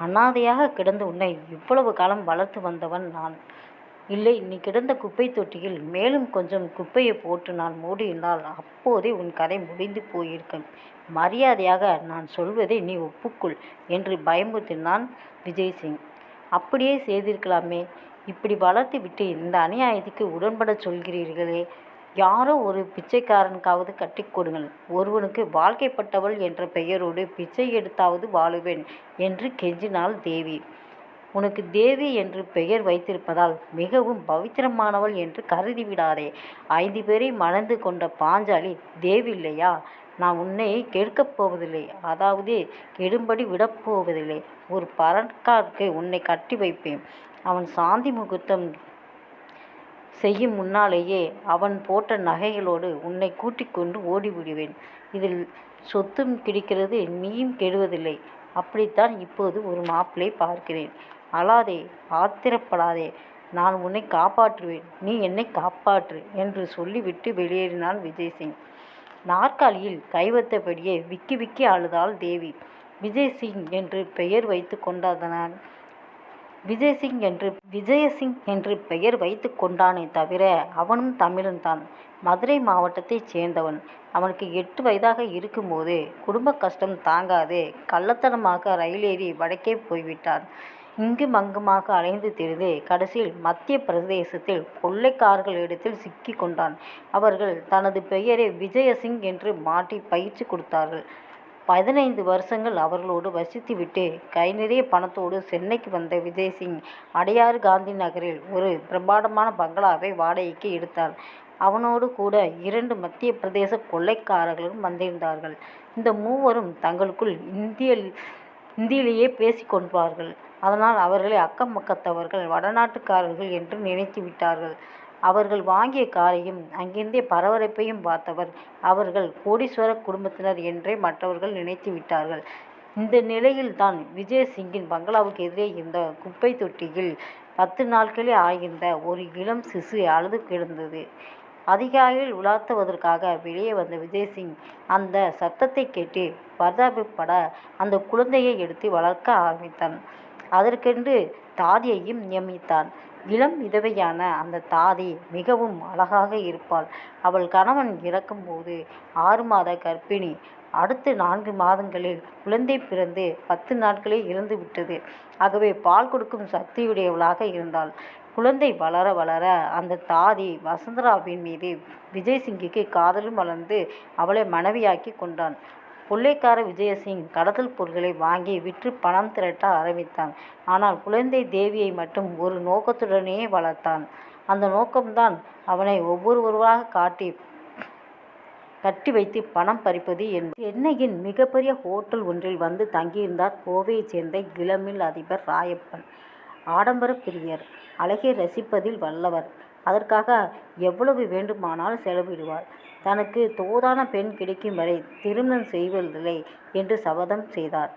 அனாதையாக கிடந்து உன்னை இவ்வளவு காலம் வளர்த்து வந்தவன் நான். இல்லை நீ கிடந்த குப்பை தொட்டியில் மேலும் கொஞ்சம் குப்பையை போட்டு நான் மூடியிருந்தால் அப்போதே உன் கதை முடிந்து போயிருக்கும். மரியாதையாக நான் சொல்வதை நீ ஒப்புக்கொள் என்று பயமுறுத்தினான் விஜய் சிங் அப்படியே செய்திருக்கலாமே. இப்படி வளர்த்து விட்டு இந்த அநியாயத்துக்கு உடன்பட சொல்கிறீர்களே. யாரோ ஒரு பிச்சைக்காரனுக்காவது கட்டி கொடுங்கள். ஒருவனுக்கு வாழ்க்கைப்பட்டவள் என்ற பெயரோடு பிச்சை எடுத்தாவது வாழுவேன் என்று கெஞ்சினாள் தேவி. உனக்கு தேவி என்று பெயர் வைத்திருப்பதால் மிகவும் பவித்திரமானவள் என்று கருதிவிடாதே. ஐந்து பேரை மணந்து கொண்ட பாஞ்சாலி தேவி இல்லையா நான் உன்னை கெடுக்கப் போவதில்லை. அதாவது கெடும்படி விடப்போவதில்லை ஒரு பணக்காரருக்கு உன்னை கட்டி வைப்பேன். அவன் சாந்தி முகூர்த்தம் செய்யும் முன்னாலேயே அவன் போட்ட நகைகளோடு உன்னை கூட்டிக் கொண்டு ஓடிவிடுவேன். இதில் சொத்தும் கிடைக்கிறது நீயும் கெடுவதில்லை. அப்படித்தான் இப்போது ஒரு மாப்பிள்ளை பார்க்கிறேன். அழாதே ஆத்திரப்படாதே. நான் உன்னை காப்பாற்றுவேன். நீ என்னை காப்பாற்று என்று சொல்லிவிட்டு வெளியேறினான் விஜய்சிங். நாற்காலியில் கை வைத்தபடியே விக்கி விக்கி அழுதாள் தேவி. விஜய் சிங் என்று பெயர் வைத்து கொண்டாதனான். விஜயசிங் என்று விஜயசிங் என்று பெயர் வைத்து கொண்டானே தவிர அவனும் தமிழன்தான் மதுரை மாவட்டத்தைச் சேர்ந்தவன். அவனுக்கு எட்டு வயதாக இருக்கும்போது குடும்ப கஷ்டம் தாங்காது கள்ளத்தனமாக ரயிலேறி வடக்கே போய்விட்டான். இங்கும் அங்குமாக அலைந்து திரிந்து கடைசியில் மத்திய பிரதேசத்தில் கொள்ளைக்காரர்களிடத்தில் சிக்கி கொண்டான். அவர்கள் தனது பெயரை விஜயசிங் என்று மாற்றி பயிற்சி கொடுத்தார்கள். பதினைந்து வருஷங்கள் அவர்களோடு வசித்துவிட்டு கை நிறைய பணத்தோடு சென்னைக்கு வந்த விஜய்சிங் அடையாறு காந்தி நகரில் ஒரு பிரம்மாண்டமான பங்களாவை வாடகைக்கு எடுத்தார். அவனோடு கூட இரண்டு மத்திய பிரதேச கொள்ளைக்காரர்களும் வந்திருந்தார்கள். இந்த மூவரும் தங்களுக்குள் இந்திய இந்தியிலேயே பேசிக்கொள்வார்கள் அதனால் அவர்களை அக்கம் பக்கத்தவர்கள் வடநாட்டுக்காரர்கள் என்று நினைத்து விட்டார்கள் அவர்கள் வாங்கிய காரையும் அங்கிருந்தே பரபரப்பையும் பார்த்தவர். அவர்கள் கோடீஸ்வர குடும்பத்தினர் என்றே மற்றவர்கள் நினைத்து விட்டார்கள். இந்த நிலையில்தான் விஜயசிங்கின் பங்களாவுக்கு எதிரே இருந்த குப்பை தொட்டியில் பத்து நாட்களே ஆகியிருந்த ஒரு இளம் சிசு அழுது கிடந்தது. அதிகாலையில் உலாத்துவதற்காக வெளியே வந்த விஜய்சிங் அந்த சத்தத்தை கேட்டு பரதாபப்பட அந்த குழந்தையை எடுத்து வளர்க்க ஆரம்பித்தான். அதற்கென்று தாதியையும் நியமித்தான். இளம் விதவையான அந்த தாதி மிகவும் அழகாக இருப்பாள். அவள் கணவன் இறக்கும்போது ஆறு மாத கர்ப்பிணி. அடுத்து நான்கு மாதங்களில் குழந்தை பிறந்து பத்து நாட்களே இறந்து விட்டது. ஆகவே பால் கொடுக்கும் சக்தியுடையவளாக இருந்தாள். குழந்தை வளர வளர அந்த தாதி வசந்தராவின் மீது விஜய் சிங்கிக்கு காதலும் வளர்ந்து அவளை மனைவியாக்கி கொண்டான். கொள்ளைக்கார விஜயசிங் கடத்தல் பொருட்களை வாங்கி விற்று பணம் திரட்ட ஆரம்பித்தான். ஆனால் குழந்தை தேவியை மட்டும் ஒரு நோக்கத்துடனே வளர்த்தான். அந்த நோக்கம்தான் அவனை ஒவ்வொருவராக காட்டி கட்டி வைத்து பணம் பறிப்பது என்பது. சென்னையின் மிகப்பெரிய ஹோட்டல் ஒன்றில் வந்து தங்கியிருந்தார் கோவையைச் சேர்ந்த இளமில் அதிபர் ராயப்பன். ஆடம்பர பிரியர் அழகை ரசிப்பதில் வல்லவர். அதற்காக எவ்வளவு வேண்டுமானாலும் செலவிடுவார் தனக்கு தோதான பெண் கிடைக்கும் வரை திருமணம் செய்வதில்லை என்று சபதம் செய்தார்.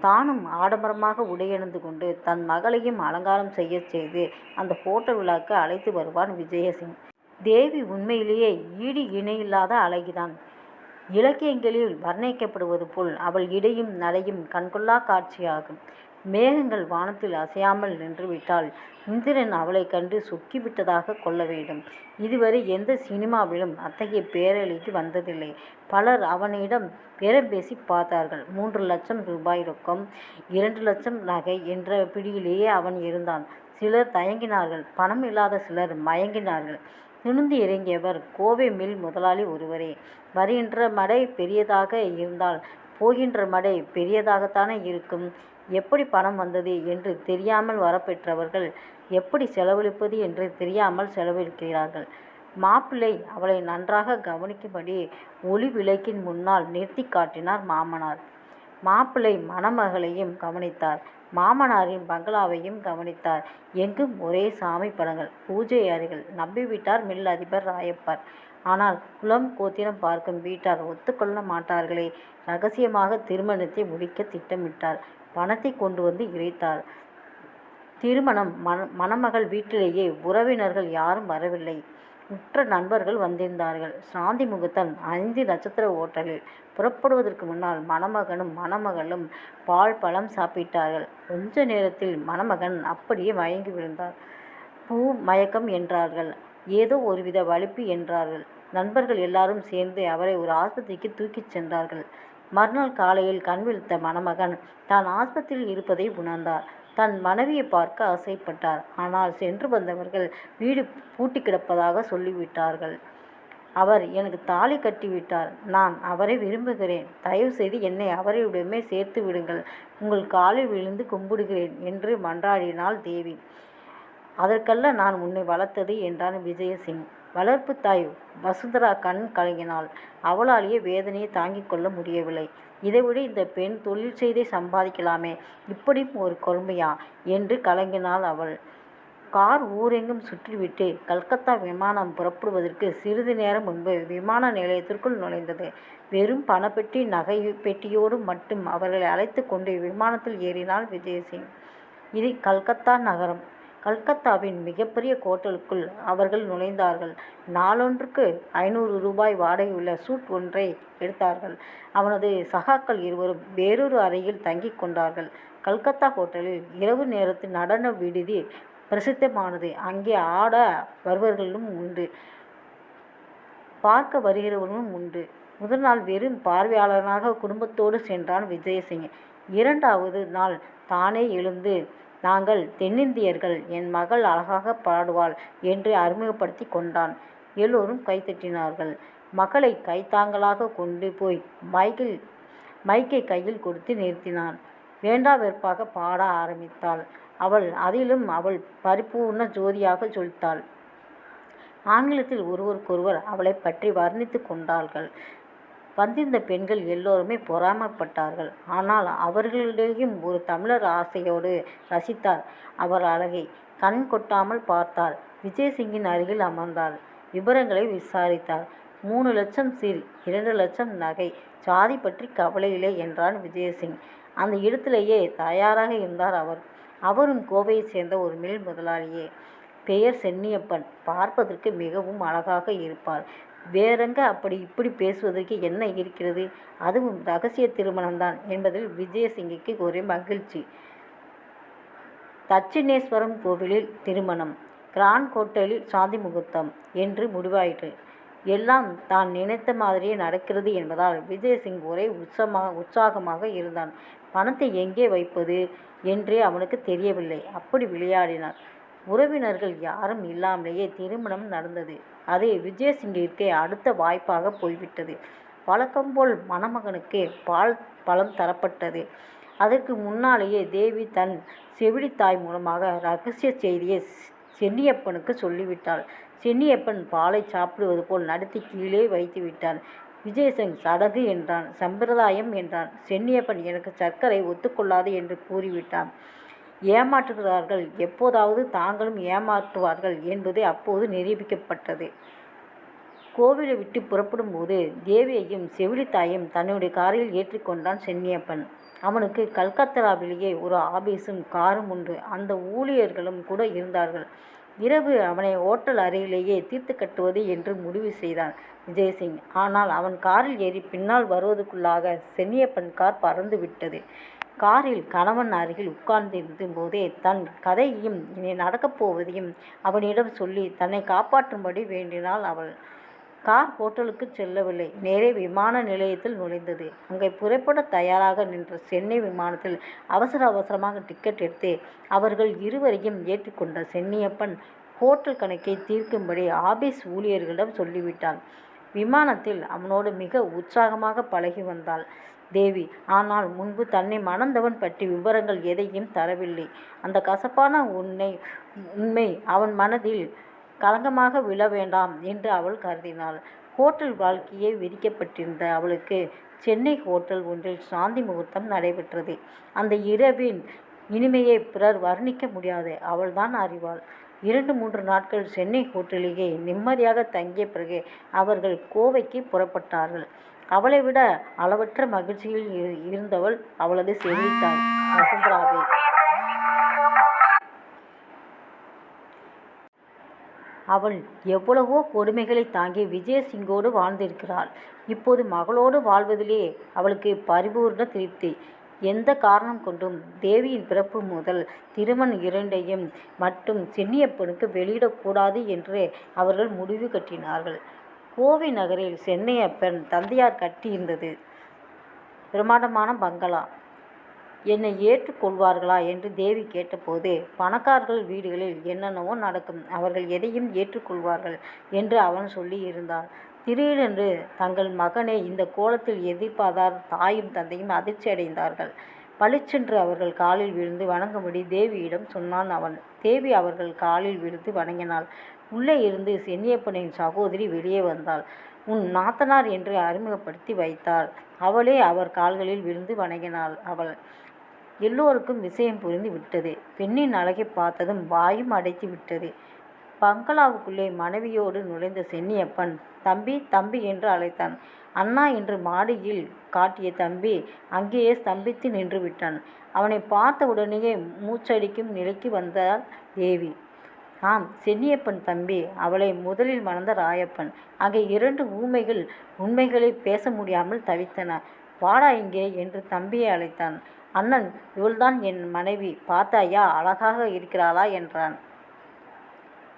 தானும் ஆடம்பரமாக உடையணிந்து கொண்டு தன் மகளையும் அலங்காரம் செய்யச் செய்து அந்த ஹோட்டல் விழாக்கு அழைத்து வருவான் விஜயசிங். தேவி உண்மையிலேயே ஈடு இணையில்லாத அழகிதான். இலக்கியங்களில் வர்ணிக்கப்படுவது போல் அவள் இடையும் நடையும் கண்கொள்ளா காட்சியாகும். மேகங்கள் வானத்தில் அசையாமல் நின்றுவிட்டால் இந்திரன் அவளைக் கண்டு சொக்கிவிட்டதாக கொள்ள வேண்டும். இதுவரை எந்த சினிமாவிலும் அத்தகைய பேரழிக்கு வந்ததில்லை. பலர் அவனிடம் பேரம் பேசி பார்த்தார்கள். மூன்று லட்சம் ரூபாய் ரொக்கம் இரண்டு லட்சம் நகை என்ற பிடியிலேயே அவன் இருந்தான். சிலர் தயங்கினார்கள். பணம் இல்லாத சிலர் மயங்கினார்கள். துணிந்து இறங்கியவர் கோவை மில் முதலாளி ஒருவரே. வருகின்ற மடை பெரியதாக இருந்தால் போகின்ற மடை பெரியதாகத்தானே இருக்கும். எப்படி பணம் வந்தது என்று தெரியாமல் வரப்பெற்றவர்கள் எப்படி செலவழிப்பது என்று தெரியாமல் செலவழிக்கிறார்கள்? மாப்பிள்ளை அவளை நன்றாக கவனிக்கும்படி ஒளி விளக்கின் முன்னால் நிறுத்தி காட்டினார் மாமனார். மாப்பிள்ளை மணமகளையும் கவனித்தார். மாமனாரின் பங்களாவையும் கவனித்தார். எங்கும் ஒரே சாமி படங்கள். பூஜை அறைகள். நம்பிவிட்டார் மில் அதிபர் ராயப்பர். ஆனால் குலம் கோத்திரம் பார்க்கும் வீட்டார் ஒத்துக்கொள்ள மாட்டார்களே. ரகசியமாக திருமணத்தை முடிக்க திட்டமிட்டார். பணத்தை கொண்டு வந்து இறைத்தார் திருமணம் மண மணமகள் வீட்டிலேயே உறவினர்கள் யாரும் வரவில்லை. உற்ற நண்பர்கள் வந்திருந்தார்கள். சாந்தி முகத்தன் ஐந்து நட்சத்திர ஓட்டலில் புறப்படுவதற்கு முன்னால் மணமகனும் மணமகளும் பால் பழம் சாப்பிட்டார்கள். கொஞ்ச நேரத்தில் மணமகன் அப்படியே மயங்கி விழுந்தார் பூ மயக்கம் என்றார்கள். ஏதோ ஒருவித வலிப்பு என்றார்கள். நண்பர்கள் எல்லாரும் சேர்ந்து அவரை ஒரு ஆஸ்பத்திரிக்கு தூக்கிச் சென்றார்கள். மறுநாள் காலையில் கண் விழித்த மணமகன் தான் ஆஸ்பத்திரியில் இருப்பதை உணர்ந்தார். தன் மனைவியை பார்க்க ஆசைப்பட்டார் ஆனால் சென்று வந்தவர்கள் வீடு பூட்டி கிடப்பதாக சொல்லிவிட்டார்கள். அவர் எனக்கு தாலி கட்டிவிட்டார். நான் அவரை விரும்புகிறேன். தயவு செய்து என்னை அவரிடமே சேர்த்து விடுங்கள். உங்கள் காலில் விழுந்து கும்பிடுகிறேன் என்று மன்றாடினாள் தேவி. அதற்கல்ல நான் உன்னை வளர்த்தது என்றான் விஜயசிங். வளர்ப்பு தாய் வசுந்தரா கண் கலங்கினாள். அவளாலேயே வேதனையை தாங்கிக் கொள்ள முடியவில்லை. இதைவிட இந்த பெண் தொழில் செய்தே சம்பாதிக்கலாமே. இப்படியும் ஒரு கொடுமையா என்று கலங்கினாள் அவள். கார் ஊரெங்கும் சுற்றிவிட்டு கல்கத்தா விமானம் புறப்படுவதற்கு சிறிது நேரம் முன்பு விமான நிலையத்திற்குள் நுழைந்தது. வெறும் பணப்பெட்டி நகை பெட்டியோடு மட்டும் அவர்களை அழைத்து கொண்டு விமானத்தில் ஏறினாள் விஜயசிங். இது கல்கத்தா நகரம். கல்கத்தாவின் மிகப்பெரிய கோட்டலுக்குள் அவர்கள் நுழைந்தார்கள். நாளொன்றுக்கு ஐநூறு ரூபாய் வாடகையுள்ள சூட் ஒன்றை எடுத்தார்கள். அவனது சகாக்கள் இருவரும் வேறொரு அறையில் தங்கிக் கொண்டார்கள். கல்கத்தா ஹோட்டலில் இரவு நேரத்து நடன விடுதி பிரசித்தமானது. அங்கே ஆட வருபவர்களும் உண்டு. பார்க்க வருகிறவர்களும் உண்டு. முதல் நாள் வெறும் பார்வையாளனாக குடும்பத்தோடு சென்றான் விஜயசிங். இரண்டாவது நாள் தானே எழுந்து நாங்கள் தென்னிந்தியர்கள் என் மகள் அழகாக பாடுவாள் என்று அறிமுகப்படுத்தி கொண்டான். எல்லோரும் கைத்தட்டினார்கள் மகளை கைத்தாங்களாக கொண்டு போய் மைக்கில் மைக்கை கையில் கொடுத்து நிறுத்தினான். வேண்டா வெறுப்பாக பாட ஆரம்பித்தாள். அவள் அதிலும் அவள் பரிபூர்ண ஜோதியாக ஜொலித்தாள் ஆங்கிலத்தில் ஒருவருக்கொருவர் அவளை பற்றி வர்ணித்து கொண்டார்கள். வந்திருந்த பெண்கள் எல்லோருமே பொறாமைப்பட்டார்கள். ஆனால் அவர்களிடையும் ஒரு தமிழர் ஆசையோடு ரசித்தார். அவர் அழகை கண் கொட்டாமல் பார்த்தார். விஜயசிங்கின் அருகில் அமர்ந்தார். விவரங்களை விசாரித்தார். மூணு லட்சம் சீர் இரண்டு லட்சம் நகை சாதி பற்றி கவலையில்லை என்றான் விஜயசிங். அந்த இடத்திலேயே தயாராக இருந்தார் அவர். அவரும் கோவையைச் சேர்ந்த ஒரு மில் முதலாளியே. பெயர் சென்னியப்பன். பார்ப்பதற்கு மிகவும் அழகாக இருப்பார். வேறெங்க அப்படி இப்படி பேசுவதற்கு என்ன இருக்கிறது? அதுவும் ரகசிய திருமணம்தான் என்பதில் விஜயசிங்கிக்கு ஒரே மகிழ்ச்சி. தட்சிணேஸ்வரம் கோவிலில் திருமணம். கிராண்ட் ஹோட்டலில் சாந்தி முகூர்த்தம் என்று முடிவாயிற்று. எல்லாம் தான் நினைத்த மாதிரியே நடக்கிறது என்பதால் விஜயசிங் ஒரே உற்சமாக உற்சாகமாக இருந்தான். பணத்தை எங்கே வைப்பது? என்றே அவனுக்கு தெரியவில்லை. அப்படி விளையாடினார் உறவினர்கள் யாரும் இல்லாமலேயே திருமணம் நடந்தது. அது விஜயசிங்கிற்கே அடுத்த வாய்ப்பாக போய்விட்டது. வழக்கம்போல் மணமகனுக்கு பால் பழம் தரப்பட்டது. அதற்கு முன்னாலேயே தேவி தன் செவிலித்தாய் மூலமாக ரகசிய செய்தியை சென்னியப்பனுக்கு சொல்லிவிட்டாள். சென்னியப்பன் பாலை சாப்பிடுவது போல் நடத்தி கீழே வைத்து விட்டான். விஜயசிங் சடகு என்றான் சம்பிரதாயம் என்றான். சென்னியப்பன் எனக்கு சர்க்கரை ஒத்துக்கொள்ளாது என்று கூறிவிட்டான். ஏமாற்றுகிறார்கள். எப்போதாவது தாங்களும் ஏமாற்றுவார்கள் என்பது அப்போது நிரூபிக்கப்பட்டது. கோவிலை விட்டு புறப்படும் போது தேவியையும் செவிலித்தாயும் தன்னுடைய காரில் ஏற்றிக்கொண்டான் சென்னியப்பன். அவனுக்கு கல்கத்தாவிலேயே ஒரு ஆபீஸும் காரும் உண்டு. அந்த ஊழியர்களும் கூட இருந்தார்கள். இரவு அவனை ஓட்டல் அறையிலேயே தீர்த்து கட்டுவது என்று முடிவு செய்தான் விஜயசிங். ஆனால் அவன் காரில் ஏறி பின்னால் வருவதற்குள்ளாக சென்னியப்பன் கார் பறந்து விட்டது காரில் கணவன் அருகில் உட்கார்ந்திருந்த போதே தன் கதையையும் இனி நடக்கப் போவதையும் அவனிடம் சொல்லி தன்னை காப்பாற்றும்படி வேண்டினாள் அவள். கார் ஹோட்டலுக்கு செல்லவில்லை. நேரே விமான நிலையத்தில் நுழைந்தது. அங்கே புறப்பட தயாராக நின்ற சென்னை விமானத்தில் அவசர அவசரமாக டிக்கெட் எடுத்து அவர்கள் இருவரையும் ஏற்றுக்கொண்ட சென்னியப்பன் ஹோட்டல் கணக்கை தீர்க்கும்படி ஆபீஸ் ஊழியர்களிடம் சொல்லிவிட்டான். விமானத்தில் அவனோடு மிக உற்சாகமாக பழகி வந்தாள். தேவி ஆனால் முன்பு தன்னை மணந்தவன் பற்றி விவரங்கள் எதையும் தரவில்லை. அந்த கசப்பான உன்னை உண்மை அவன் மனதில் களங்கமாக விழ வேண்டாம் என்று அவள் கருதினாள். ஹோட்டல் வாழ்க்கையே விதிக்கப்பட்டிருந்த அவளுக்கு சென்னை ஹோட்டல் ஒன்றில் சாந்தி முகூர்த்தம் நடைபெற்றது. அந்த இரவின் இனிமையை பிறர் வர்ணிக்க முடியாது. அவள்தான் அறிவாள். இரண்டு மூன்று நாட்கள் சென்னை ஹோட்டலிலேயே நிம்மதியாக தங்கிய பிறகு அவர்கள் கோவைக்கு புறப்பட்டார்கள். அவளை விட அளவற்ற மகிழ்ச்சியில் இருந்தவள் அவளது செவிலித்தாய் வசுந்தராவே. அவள் எவ்வளவோ கொடுமைகளை தாங்கி விஜயசிங்கோடு வாழ்ந்திருக்கிறாள். இப்போது மகளோடு வாழ்வதிலே அவளுக்கு பரிபூர்ண திருப்தி. எந்த காரணம் கொண்டும் தேவியின் பிறப்பு முதல் திருமண் இரண்டையும் மட்டும் சென்னியப்பனுக்கு வெளியிடக்கூடாது என்று அவர்கள் முடிவு கட்டினார்கள். கோவை நகரில் சென்னையப்பன் தந்தையார் கட்டியிருந்தது. பிரமாண்டமான பங்களா. என்னை ஏற்றுக்கொள்வார்களா என்று தேவி கேட்டபோது பணக்காரர்கள் வீடுகளில் என்னென்னவோ நடக்கும். அவர்கள் எதையும் ஏற்றுக்கொள்வார்கள் என்று அவன் சொல்லி இருந்தான் திடீரென்று தங்கள் மகனை இந்த கோலத்தில் எதிர்பார்த்தார் தாயும் தந்தையும் அதிர்ச்சி அடைந்தார்கள். பளிச்சென்று அவர்கள் காலில் விழுந்து வணங்கும்படி தேவியிடம் சொன்னான் அவன். தேவி அவர்கள் காலில் விழுந்து வணங்கினாள். உள்ளே இருந்து சென்னியப்பனின் சகோதரி வெளியே வந்தாள். உன் நாத்தனார் என்று அறிமுகப்படுத்தி வைத்தாள். அவளே அவர் கால்களில் விழுந்து வணங்கினாள். அவள் எல்லோருக்கும் விஷயம் புரிந்து விட்டது. பெண்ணின் அழகை பார்த்ததும் வாயும் அடைத்து விட்டது. பங்களாவுக்குள்ளே மனைவியோடு நுழைந்த சென்னியப்பன் தம்பி தம்பி என்று அழைத்தான். அண்ணா என்று மாடியில் காட்டிய தம்பி அங்கேயே ஸ்தம்பித்து நின்று விட்டான். அவனை பார்த்த உடனேயே மூச்சடிக்கும் நிலைக்கு வந்தாள் தேவி. ஆம் சென்னியப்பன் தம்பி அவளை முதலில் மணந்த ராயப்பன். அங்கே இரண்டு ஊமைகள் உண்மைகளை பேச முடியாமல் தவித்தன. வாடா இங்கே என்று தம்பியை அழைத்தான். அண்ணன் இவள்தான் என் மனைவி. பார்த்தாயா அழகாக இருக்கிறாளா என்றான்.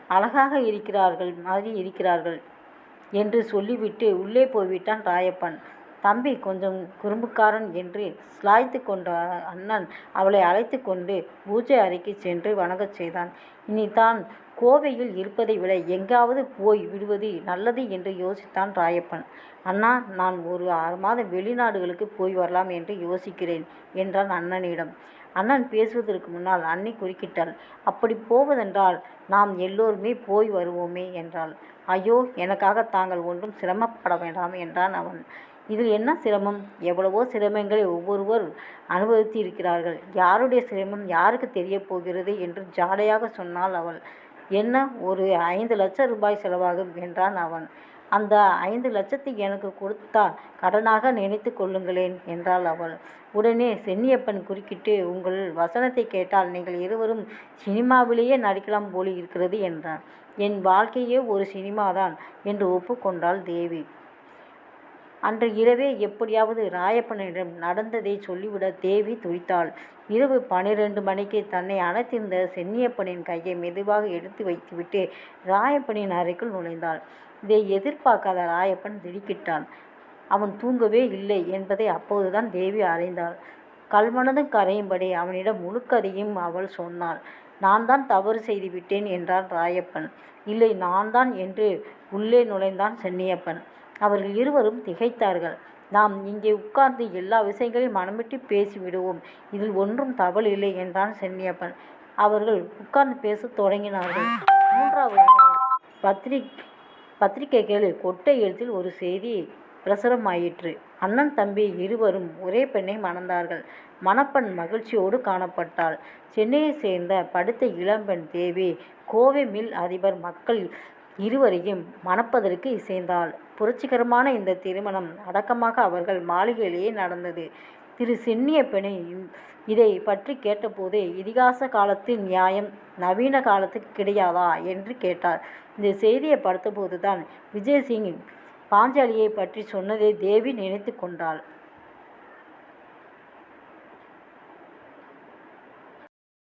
அழகாக இருக்கிறார்கள் மாதிரி இருக்கிறார்கள் என்று சொல்லிவிட்டு உள்ளே போய்விட்டான் ராயப்பன். தம்பி கொஞ்சம் குறும்புக்காரன் என்று சிலாய்த்து கொண்ட அண்ணன் அவளை அழைத்து கொண்டு பூஜை அறைக்கு சென்று வணங்கச் செய்தான். இனி தான் கோவையில் இருப்பதை விட எங்காவது போய் விடுவது நல்லது என்று யோசித்தான் ராயப்பன். அண்ணா நான் ஒரு ஆறு மாதம் வெளிநாடுகளுக்கு போய் வரலாம் என்று யோசிக்கிறேன் என்றான் அண்ணனிடம். அண்ணன் பேசுவதற்கு முன்னால் அன்னை குறுக்கிட்டாள். அப்படி போவதென்றால் நாம் எல்லோருமே போய் வருவோமே என்றாள். ஐயோ எனக்காக தாங்கள் ஒன்றும் சிரமப்பட வேண்டாம் என்றான் அவன். இதில் என்ன சிரமம்? எவ்வளவோ சிரமங்களை ஒவ்வொருவர் அனுபவித்து இருக்கிறார்கள் யாருடைய சிரமம் யாருக்கு தெரியப் போகிறது என்று ஜாடையாக சொன்னாள் அவள் என்ன ஒரு ஐந்து லட்சம் ரூபாய் செலவாகும் என்றான் அவன். அந்த ஐந்து லட்சத்தை எனக்கு கொடுத்தா கடனாக நினைத்து கொள்ளுங்களேன் என்றாள் அவள். உடனே சென்னியப்பன் குறுக்கிட்டு உங்கள் வசனத்தை கேட்டால் நீங்கள் இருவரும் சினிமாவிலேயே நடிக்கலாம் போலி இருக்கிறது என்றான். என் வாழ்க்கையே ஒரு சினிமாதான் என்று ஒப்புக்கொண்டாள் தேவி. அன்று இரவே எப்படியாவது ராயப்பனிடம் நடந்ததை சொல்லிவிட தேவி துடித்தாள். இரவு பனிரெண்டு மணிக்கு தன்னை அணைத்திருந்த சென்னியப்பனின் கையை மெதுவாக எடுத்து வைத்துவிட்டு ராயப்பனின் அறைக்குள் நுழைந்தாள். இதை எதிர்பார்க்காத ராயப்பன் திடுக்கிட்டான். அவன் தூங்கவே இல்லை என்பதை அப்போதுதான் தேவி அறிந்தாள். கல்மனதும் கரையும்படி அவனிடம் முழுக்கதையும் அவள் சொன்னாள். நான் தான் தவறு செய்து விட்டேன் என்றான் ராயப்பன். இல்லை நான் தான் என்று உள்ளே நுழைந்தான் சென்னியப்பன். அவர்கள் இருவரும் திகைத்தார்கள். நாம் இங்கே உட்கார்ந்து எல்லா விஷயங்களையும் மனமிட்டு பேசிவிடுவோம். இதில் ஒன்றும் தவறு இல்லை என்றான் சென்னியப்பன். அவர்கள் உட்கார்ந்து பேசத் தொடங்கினார்கள். மூன்றாவது நாள் பத்திரிக் பத்திரிகைகளில் கொட்டை எழுத்தில் ஒரு செய்தி பிரசுரமாயிற்று. அண்ணன் தம்பி இருவரும் ஒரே பெண்ணை மணந்தார்கள். மணப்பெண் மகிழ்ச்சியோடு காணப்பட்டாள். சென்னையைச் சேர்ந்த படுத்த இளம்பெண் தேவி கோவை மில் அதிபர் மக்கள் இருவரையும் மணப்பதற்கு இசைந்தாள். புரட்சிகரமான இந்த திருமணம் அடக்கமாக அவர்கள் மாளிகையிலேயே நடந்தது. திரு சென்னியப்பனை இதை பற்றி கேட்டபோது இதிகாச காலத்தின் நியாயம் நவீன காலத்துக்கு கிடையாதா என்று கேட்டார் இந்த செய்தியை பார்த்தபோதுதான் விஜயசிங் பாஞ்சாலியை பற்றி சொன்னதை தேவி நினைத்து கொண்டாள்.